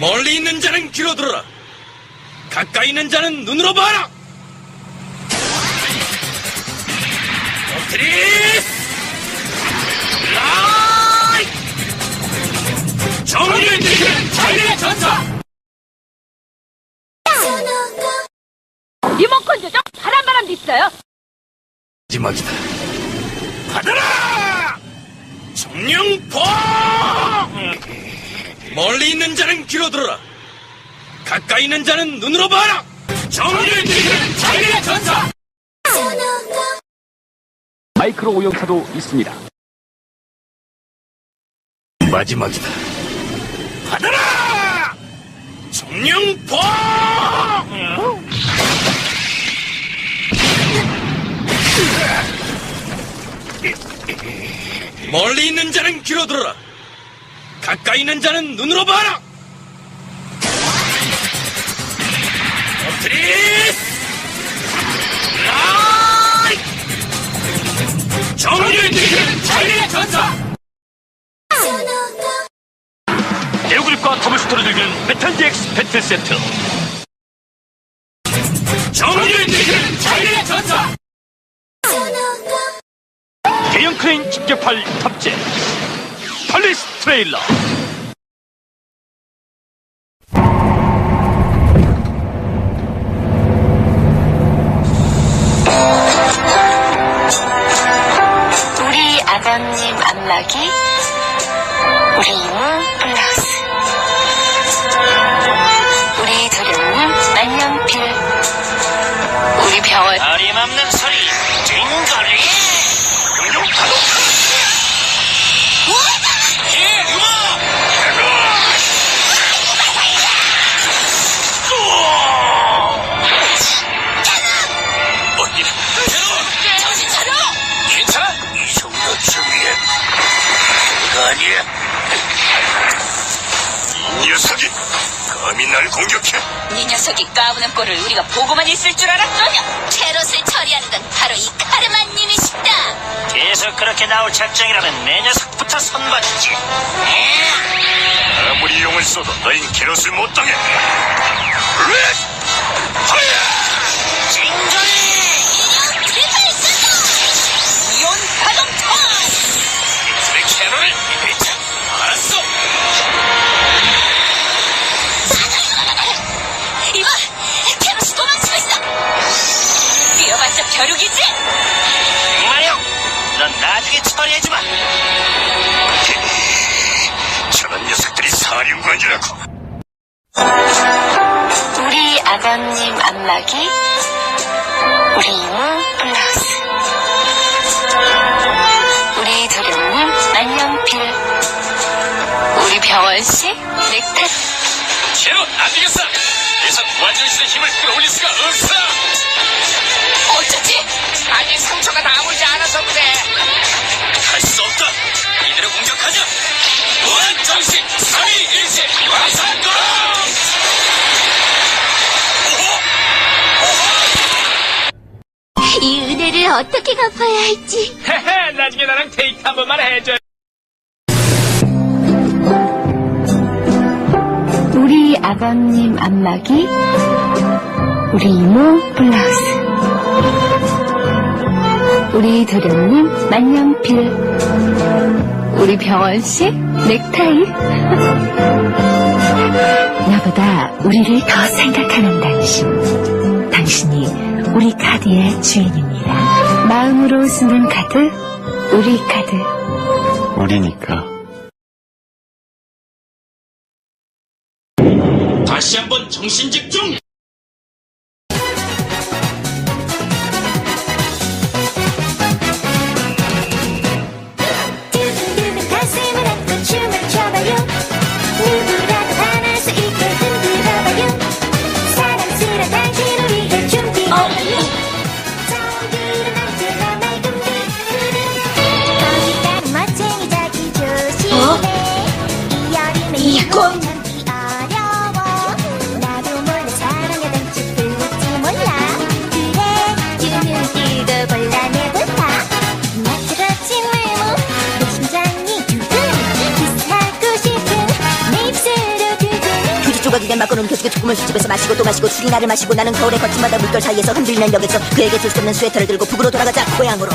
멀리 있는 자는 귀로 들어라. 가까이 있는 자는 눈으로 봐라. 오트리스! 라이! 정의를 지키는 자유의 전사! 리모컨 조정 바람 바람도 있어요. 마지막이다. 받아라! 정령 포! 멀리 있는 자는 귀로 들어라. 가까이 있는 자는 눈으로 봐라. 정의를 지키는 자유의 전사! 마이크로 오염차도 있습니다. 마지막이다. 받아라! 정령포! 멀리 있는 자는 귀로 들어라. 가까이 있는 자는 눈으로 봐라. 라이! 정의를 지키는 자유의 전사! 대우글과 더블슈터를 즐기는 메탈 DX 배틀 세트. 정의를 지키는 자유의 전사! 대형 크레인 직격팔 탑재. 팔리스 트레일러. 우리 아버님 안락이 우리 이모 블라우스 우리 도련님 만년필 우리 병원 어림없는 소 네 녀석이 까부는 꼴을 우리가 보고만 있을 줄 알았더냐 캐럿을 처리하는 건 바로 이 카르마님이시다 계속 그렇게 나올 작정이라면 내 녀석부터 선봐주지. 아무리 용을 써도 너흰 캐럿을 못 당해 렛! 하야! 징조이! 아버님 안락이 우리 이모 블라우스. 우리 도련님 만년필. 우리 병원식 넥타이. 캐럿 안 되겠어. 수 있는 힘을 끌어올릴 수가 없어 어떻게 갚아야 할지. 헤헤, 나중에 나랑 데이트 한 번만 해줘. 우리 아버님 안락이 우리 이모 블라우스 우리 도련님 만년필 우리 병원식 넥타이 나보다 우리를 더 생각하는 당신 당신이 우리 카드의 주인입니다 마음으로 쓰는 카드 우리 카드 우리니까. 다시 한번 정신 집중 기계는 맞고 넘겨주고 조금은 술집에서 마시고 또 마시고 술이 나를 마시고 나는 겨울에 거침마다 물결 사이에서 흔들리는 역에서 그에게 줄 수 없는 스웨터를 들고 북으로 돌아가자 고향으로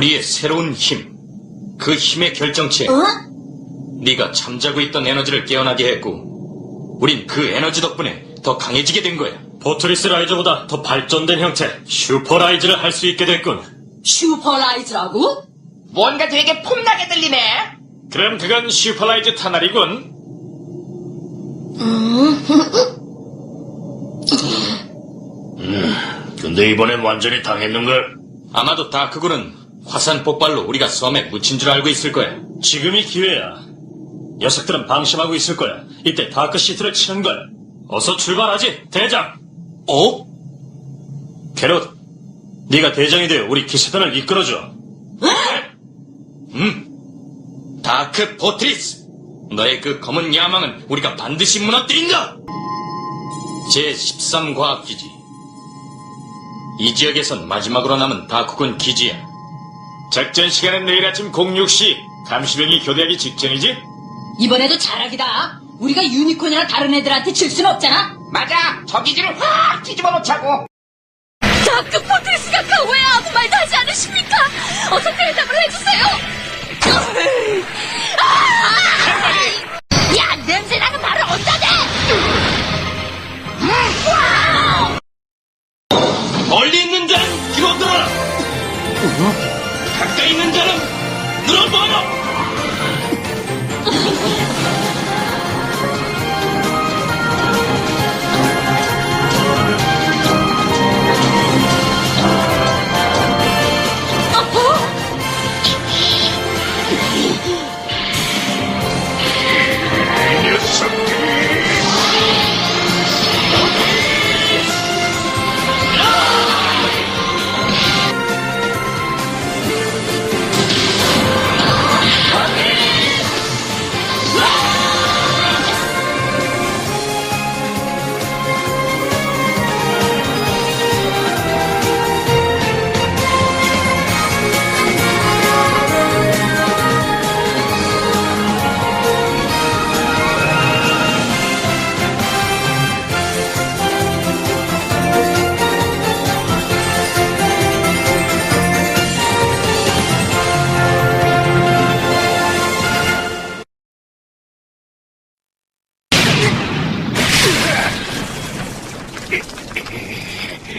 우리의 새로운 힘. 그 힘의 결정체. 네가 잠자고 있던 에너지를 깨어나게 했고, 우린 그 에너지 덕분에 더 강해지게 된 거야. 포트리스 라이저보다 더 발전된 형태 슈퍼라이즈를 할 수 있게 됐군. 슈퍼라이즈라고? 뭔가 되게 폼나게 들리네. 그럼 그건 슈퍼라이즈 타날이군. 근데 이번엔 완전히 당했는걸. 아마도 다크군은 화산 폭발로 우리가 섬에 묻힌 줄 알고 있을 거야. 지금이 기회야. 녀석들은 방심하고 있을 거야. 이때 다크 시트를 치는 거야. 어서 출발하지, 대장. 어? 캐롯, 네가 대장이 되어 우리 기사단을 이끌어줘. 다크 포트리스! 너의 그 검은 야망은 우리가 반드시 무너뜨린다! 제13과학기지. 이 지역에선 마지막으로 남은 다크군 기지야. 작전 시간은 내일 아침 06시. 감시병이 교대하기 직전이지? 이번에도 잘하기다. 우리가 유니콘이나 다른 애들한테 질순 없잖아. 맞아. 저 기지를 확 뒤집어 놓자고. 다크 포트리스가 그 왜 아무 말도 하지 않으십니까? 어서 대답을 해주세요. 아!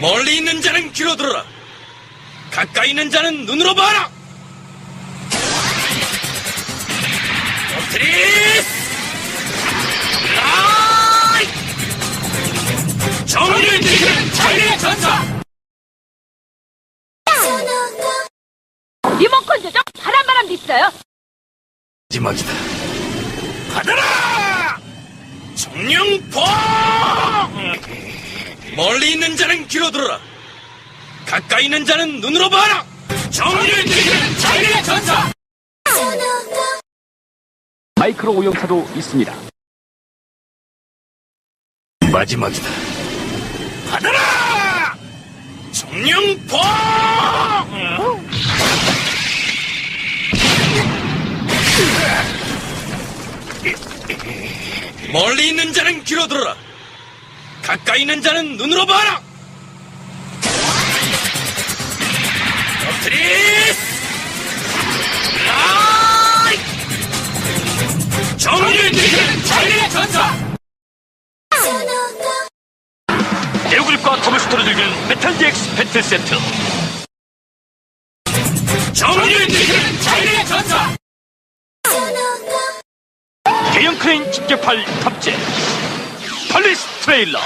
멀리 있는 자는 귀로 들어라! 가까이 있는 자는 눈으로 봐라! 포트리스! 라이! 정의를 지키는 자유의 전사! 리모컨 조정 바람바람도 있어요. 마지막이다. 받아라! 정령포! 멀리 있는 자는 귀로 들어라. 가까이 있는 자는 눈으로 봐라. 정의를 지키는 자유의 전사! 마이크로 오용차도 있습니다. 마지막이다. 받아라! 정령포! 멀리 있는 자는 귀로 들어라. 가까이 있는 자는 눈으로 봐라. 터트리스! 라이! 정의를 지키는 자유의 전사! 대우글과 더블슈터를 즐기는 메탈 DX 배틀 세트. 정의를 지키는 자유의 전사! 대형 크레인 집격팔 탑재. 펄리스 트레일러.